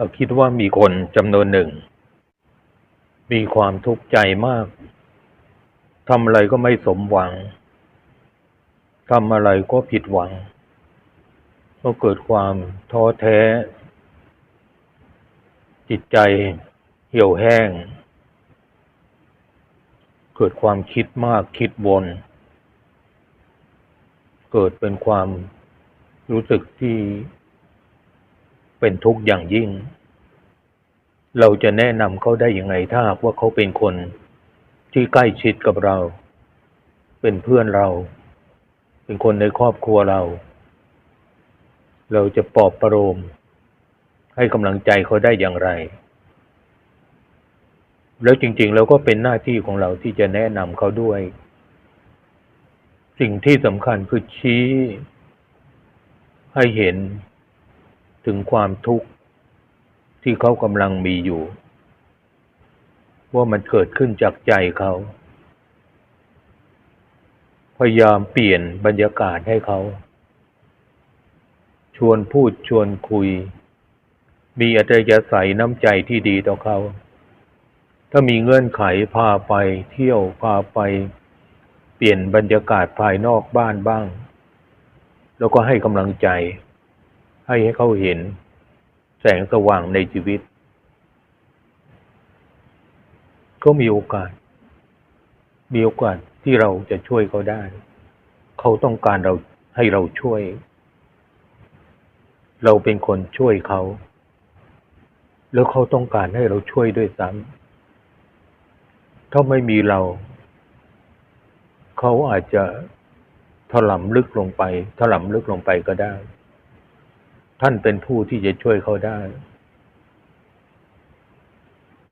เราคิดว่ามีคนจำนวนหนึ่ง มีความทุกข์ใจมากทำอะไรก็ไม่สมหวังทำอะไรก็ผิดหวัง ก็เกิดความท้อแท้ จิตใจเหี่ยวแห้ง เกิดความคิดมากคิดวนเกิดเป็นความรู้สึกที่ เป็นทุกข์อย่างยิ่ง เราจะแนะนำเขาได้ยังไงถ้าหากว่าเขาเป็นคน ที่ใกล้ชิดกับเรา เป็นเพื่อนเรา เป็นคนในครอบครัวเรา เราจะปลอบประโลมให้กำลังใจเขาได้อย่างไร แล้วจริง ๆ เราก็เป็นหน้าที่ของเราที่จะแนะนำเขาด้วย สิ่งที่สำคัญคือชี้ให้เห็น ถึงความทุกข์ที่เขากำลังมีอยู่ ว่ามันเกิดขึ้นจากใจเขา พยายามเปลี่ยนบรรยากาศให้เขา ชวนพูดชวนคุย มีอัตยาศัยน้ำใจที่ดีต่อเขา ถ้ามีเงื่อนไขพาไปเที่ยวพาไป เปลี่ยนบรรยากาศภายนอกบ้านบ้าง แล้วก็ให้กำลังใจ ให้เขาเห็น แสงสว่างในชีวิต ก็มีโอกาส มีโอกาสที่เราจะช่วยเขาได้ เขาต้องการเราให้เราช่วย เราเป็นคนช่วยเขา แล้วเขาต้องการให้เราช่วยด้วยซ้ำถ้าไม่มีเรา เขาอาจจะถลำลึกลงไปถลำลึกลงไปก็ได้ ท่านเป็นผู้ที่จะช่วยเขาได้